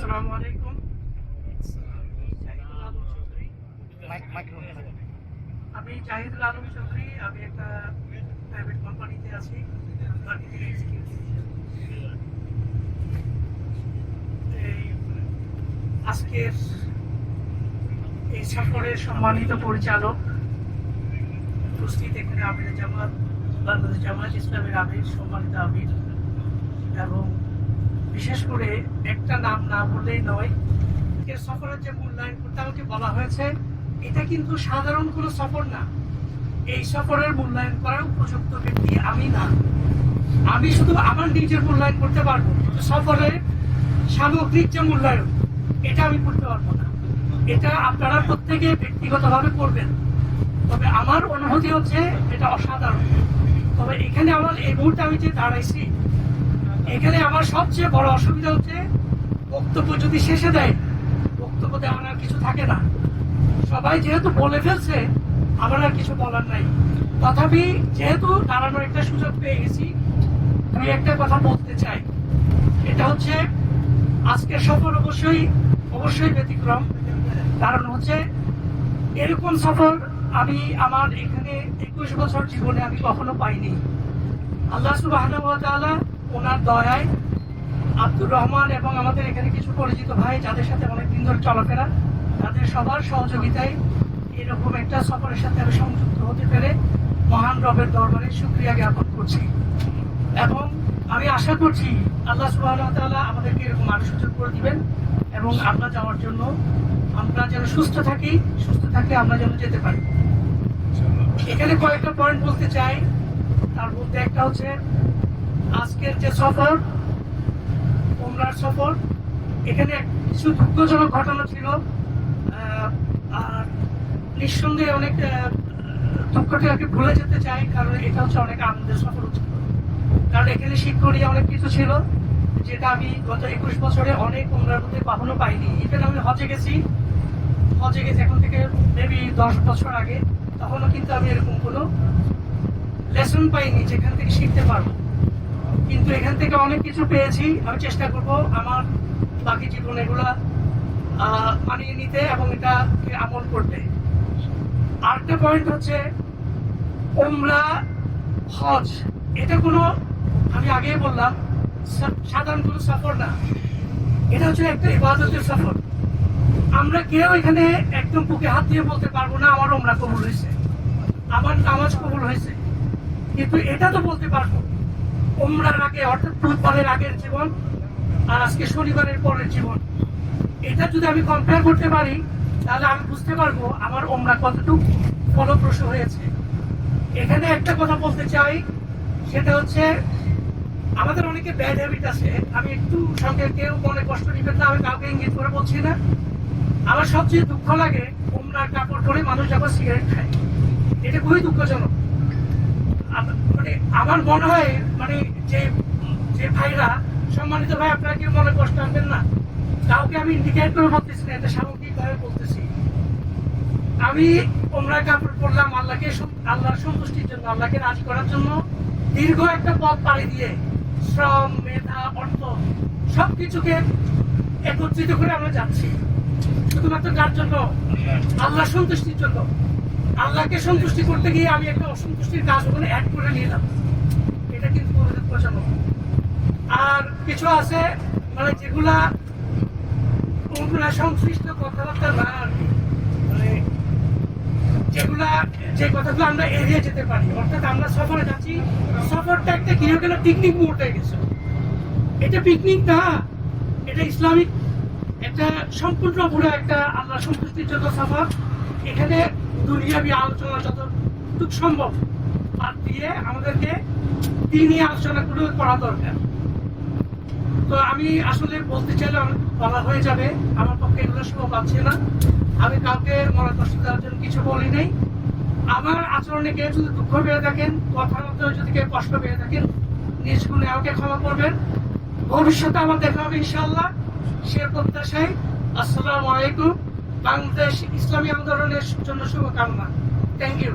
আসসালামু আলাইকুম। আমি জাহিদুল আলম চৌধুরী আমি একটা প্রাইভেট কোম্পানিতে আছি মার্কেটিং এক্সিকিউটিভ আজকের এই সফরের সম্মানিত পরিচালক উপস্থিত এখানে আমির জামাত বাংলাদেশ জামাত ইসলামের আমির সম্মানিত আমির এবং বিশেষ করে একটা নাম না বললেই নয়। এর সফরের যে মূল্যায়ন করতে আমাকে বলা হয়েছে, এটা কিন্তু সাধারণ কোনো সফর না। এই সফরের মূল্যায়ন করার উপযুক্ত ব্যক্তি আমি না। আমি শুধু আমার নিজের মূল্যায়ন করতে পারব। কিন্তু সফরের সামগ্রিক যে মূল্যায়ন, এটা আমি করতে পারব না। এটা আপনারা প্রত্যেকে ব্যক্তিগতভাবে করবেন। তবে আমার অনুভূতি হচ্ছে এটা অসাধারণ। তবে এখানে আমার এই মুহূর্তে আমি যে দাঁড়াইছি, এখানে আমার সবচেয়ে বড় অসুবিধা হচ্ছে বক্তব্য যদি শেষে দেয়, বক্তব্য দেওয়ার আর কিছু থাকে না। সবাই যেহেতু বলে ফেলছে, আমার আর কিছু বলার নাই। তথাপি যেহেতু দাঁড়ানোর একটা সুযোগ পেয়ে গেছি, আমি একটা কথা বলতে চাই। এটা হচ্ছে আজকের সফর অবশ্যই অবশ্যই ব্যতিক্রম। কারণ হচ্ছে, এরকম সফর আমি আমার এখানে একুশ বছর জীবনে আমি কখনো পাইনি। আল্লাহ সুবাহ ওনার দয়ায় আব্দুর রহমান এবং আমাদের এখানে কিছু পরিচিত ভাই, যাদের সাথে অনেক দিন ধরে চলাফেরা, তাদের সবার সহযোগিতায় এরকম একটা সফরের সাথে আমি সংযুক্ত হতে পেরে মহান রবের দরবারে সুক্রিয়া জ্ঞাপন করছি। এবং আমি আশা করছি আল্লাহ সুবাহ আমাদেরকে এরকম আরও সুযোগ করে দিবেন এবং আমরা যাওয়ার জন্য আমরা যেন সুস্থ থাকি, সুস্থ থাকলে আমরা যেন যেতে পারি। এখানে কয়েকটা পয়েন্ট বলতে চাই। তার মধ্যে একটা হচ্ছে, আজকের যে সফর ওমরার সফর এখানে কিছু দুঃখজনক ঘটনা ছিল। আর নিঃসন্দেহে অনেক আহ, দুঃখটি আর কি ভুলে যেতে চাই কারণ এটা হচ্ছে অনেক আনন্দের সফর ছিল কারণ এখানে শিক্ষণীয় অনেক কিছু ছিল যেটা আমি গত একুশ বছরে অনেক ওমরার মধ্যে কখনো পাইনি। ইভেন আমি হজে গেছি। হজে গেছি এখন থেকে মেবি দশ বছর আগে। তখনও কিন্তু আমি এরকম কোনো লেসন পাইনি যেখান থেকে শিখতে পারব। কিন্তু এখান থেকে অনেক কিছু পেয়েছি। আমি চেষ্টা করব আমার বাকি জীবন এগুলা মানিয়ে নিতে এবং এটাকে আমল করতে। আরেকটা পয়েন্ট হচ্ছে ওমরা হজ। এটা কোনো, আমি আগেই বললাম সাধারণ কোনো সফর না। এটা হচ্ছে একটা ইবাদতের সফর। আমরা কেউ এখানে একদম বুকে হাত দিয়ে বলতে পারব না, আমার ওমরা কবুল হয়েছে। আমার নামাজ কবুল হয়েছে। কিন্তু এটা তো বলতে পারব। ওমরার আগে অর্থাৎ বুধবারের আগের জীবন আর আজকে শনিবারের পরের জীবন। এটা যদি আমি কম্পেয়ার করতে পারি, তাহলে আমি বুঝতে পারব আমার ওমরা কতটুকু ফলপ্রসূ হয়েছে। এখানে একটা কথা বলতে চাই, সেটা হচ্ছে আমাদের অনেকে ব্যাড হ্যাবিট আছে। আমি একটু সঙ্গে কেউ মনে কষ্ট নিবেন না, আমি কাউকে ইঙ্গিত করে বলছি না। আমার সবচেয়ে দুঃখ লাগে ওমরার কাপড় পরে মানুষ যখন সিগারেট খায়। এটা খুবই দুঃখজনক। মানে আমার মনে হয় মানে যে যে ভাইরা, সম্মানিত ভাই, আপনারা মনে কষ্ট আনবেন না? কাউকে আমি ইন্ডিকেট করে বলতেছি না, এটা সামগ্রিকভাবে বলতেছি। আমি ওমরা কাপড় পরলাম আল্লাহকে আল্লাহর সন্তুষ্টির জন্য, আল্লাহকে রাজি করার জন্য দীর্ঘ একটা পথ পাড়ি দিয়ে শ্রম, মেধা, অর্থ সবকিছুকে একত্রিত করে আমরা যাচ্ছি। শুধুমাত্র কার জন্য? আল্লাহ সন্তুষ্টির জন্য। আল্লাহকে সন্তুষ্টি করতে গিয়ে আমি একটা অসন্তুষ্টির কাজ ওখানে অ্যাড করে নিলাম এটা কিন্তু দুঃখজনক আর কিছু আছে মানে যেগুলা ওগুলা সংশ্লিষ্ট কথাবার্তা না আর কি। মানে যেগুলা, যে কথাগুলো আমরা এড়িয়ে যেতে পারি। অর্থাৎ আমরা সফরে যাচ্ছি, সফরটা একটা কি হয়ে গেল? পিকনিক মোড হয়ে গেছে। এটা পিকনিক না, এটা ইসলামিক একটা সম্পূর্ণ পুরো একটা আল্লাহ সন্তুষ্টির জন্য সফর। এখানে দুনিয়াবি আলোচনা যতটুকু সম্ভব বাদ দিয়ে আমাদেরকে দিনই আলোচনা করে করা দরকার। তো আমি আসলে বলতে চাইলাম বলা হয়ে যাবে, আমার পক্ষে এগুলো সম্ভব পাচ্ছে না। আমি কাউকে মনে কষ্ট দেওয়ার জন্য কিছু বলি নাই। আমার আচরণে কেউ যদি দুঃখ পেয়ে থাকেন, কথার মধ্যে যদি কেউ কষ্ট পেয়ে থাকেন, নিজ গুণে আমাকে ক্ষমা করবেন। ভবিষ্যতে আমার দেখা হবে ইনশাল্লাহ সে প্রত্যাশায় আসসালামু আলাইকুম। বাংলাদেশ ইসলামী আন্দোলনের জন্য শুভকামনা। Thank you